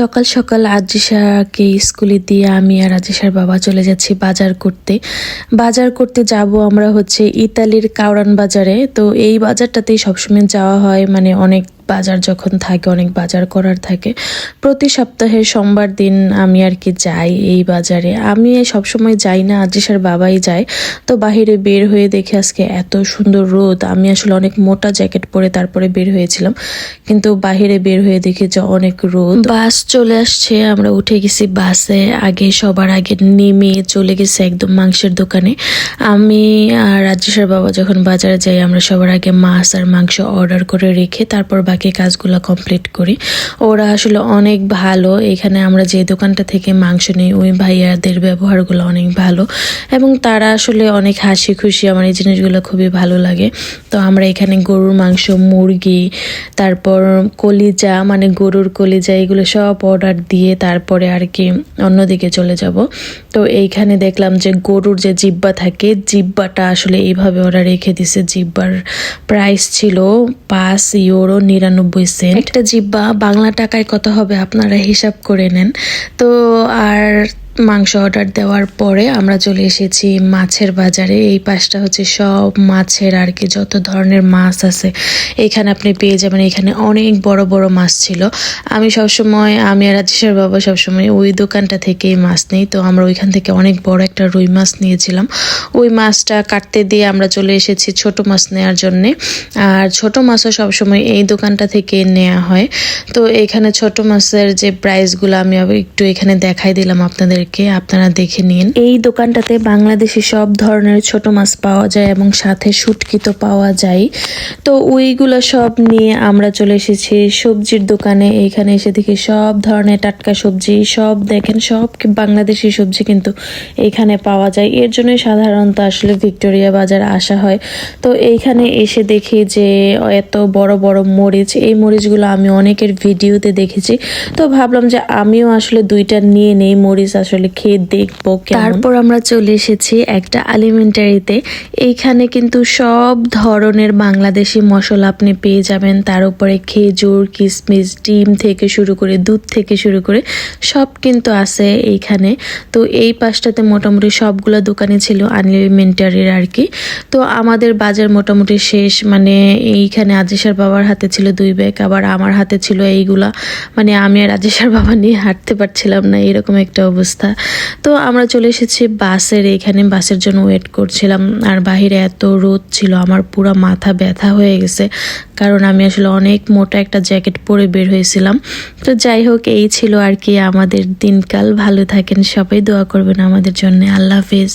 সকাল সকাল আজিসাকে স্কুলে দিয়ে আমি আর আজিসার বাবা চলে যাচ্ছি বাজার করতে। বাজার করতে যাব আমরা হচ্ছে ইতালির কাউরান বাজারে। তো এই বাজারটাতেই সবসময় যাওয়া হয় মানে অনেক বাজার যখন থাকে, অনেক বাজার করার থাকে, প্রতি সপ্তাহে সোমবার দিন আমি আর কি যাই এই বাজারে। আমি সবসময় যাই না আজিসার বাবাই যায়। তো বাহিরে বের হয়ে দেখে আজকে এত সুন্দর রোদ। আমি আসলে অনেক মোটা জ্যাকেট পরে তারপরে বের হয়েছিলাম। কিন্তু বাহিরে বের হয়ে দেখে যে অনেক রোদ। বাস চলে আসছে, আমরা উঠে গেছি বাসে। আগে সবার আগে নেমে চলে গেছে একদম মাংসের দোকানে। আমি আর রাজেশের বাবা যখন বাজারে যাই, আমরা সবার আগে মাছ আর মাংস অর্ডার করে রেখে তারপর বাকি কাজগুলো কমপ্লিট করি। ওরা আসলে অনেক ভালো। এখানে আমরা যে দোকানটা থেকে মাংস নিই, ওই ভাইয়াদের ব্যবহারগুলো অনেক ভালো। এবং তারা আসলে অনেক হাসি খুশি। আমার এই জিনিসগুলো খুবই ভালো লাগে। তো আমরা এখানে গরুর মাংস, মুরগি, তারপর কলিজা মানে গরুর কলিজা, এগুলো সব অর্ডার দিয়ে তারপরে আর কি অন্যদিকে চলে যাব। তো এইখানে দেখলাম যে গরুর যে জিব্বা থাকে জিব্বাটা আসলে এইভাবে ওরা রেখে দিছে। জিব্বার প্রাইস ছিল পাঁচ ইউরো নিরানব্বই সেন্ট। একটা জিব্বা বাংলা টাকায় কত হবে আপনারা হিসাব করে নেন। তো আর মাংস অর্ডার দেওয়ার পরে আমরা চলে এসেছি মাছের বাজারে। এই পাশটা হচ্ছে সব মাছের আর কি, যত ধরনের মাছ আছে। এখানে আপনি পেয়ে যাবেন, এখানে অনেক বড় বড় মাছ ছিল। আমি সবসময়, আমি আর রাজেশের বাবা সবসময় ওই দোকানটা থেকেই মাছ নিই। তো আমরা ওইখান থেকে অনেক বড় একটা রুই মাছ নিয়েছিলাম। ওই মাছটা কাটতে দিয়ে আমরা চলে এসেছি ছোট মাছ নেওয়ার জন্যে। আর ছোট মাছও সবসময় এই দোকানটা থেকে নেওয়া হয়। তো এখানে ছোট মাছের যে প্রাইসগুলো আমি একটু এখানে দেখাই দিলাম আপনাদেরকে আপনারা দেখে নিন। এই দোকানটাতে বাংলাদেশি সব ধরনের ছোট মাছ পাওয়া যায় এবং সাথে শুটকি তো পাওয়া যায়। তো ওইগুলো সব নিয়ে আমরা চলে এসেছি সবজির দোকানে। এইখানে এসে দেখি সব ধরনের টাটকা সবজি, সব দেখেন, সব বাংলাদেশি সবজি কিন্তু এইখানে পাওয়া যায়। এর জন্য সাধারণত আসলে ভিক্টোরিয়া বাজার আসা হয়। তো এইখানে এসে দেখি যে এত বড় বড় মরিচ, এই মরিচগুলো আমি অনেকের ভিডিওতে দেখেছি। তো ভাবলাম যে আমিও আসলে দুইটা নিয়ে নেই মরিচ আসলে। খেয়ে দেখব তারপর আমরা চলে এসেছি একটা আলিমেন্টারিতে এইখানে কিন্তু সব ধরনের বাংলাদেশি মশলা আপনি পেয়ে যাবেন। তার উপরে খেজুর, কিশমিশ, ডিম থেকে শুরু করে দুধ থেকে শুরু করে সব কিন্তু আছে এইখানে। তো এই পাশটাতে মোটামুটি সবগুলো দোকানে ছিল আনলিমিটেডের আর কি। তো আমাদের বাজার মোটামুটি শেষ মানে এইখানে আজিসার বাবার হাতে ছিল দুই ব্যাগ, আবার আমার হাতে ছিল এইগুলা। মানে আমি আর আজিসার বাবা নিয়ে হাঁটতে পারছিলাম না, এরকম একটা অবস্থা। তো আমরা চলে এসেছি বাসের, এখানে বাসের জন্য ওয়েট করছিলাম। আর বাহিরে এত রোদ ছিল, আমার পুরো মাথা ব্যথা হয়ে গেছে। কারণ আমি আসলে অনেক মোটা একটা জ্যাকেট পরে বের হয়েছিলাম। তো যাই হোক, এই ছিল আর কি আমাদের দিনকাল। ভালো থাকেন, সবাই দোয়া করবেন আমাদের জন্য। আল্লাহ হাফিজ।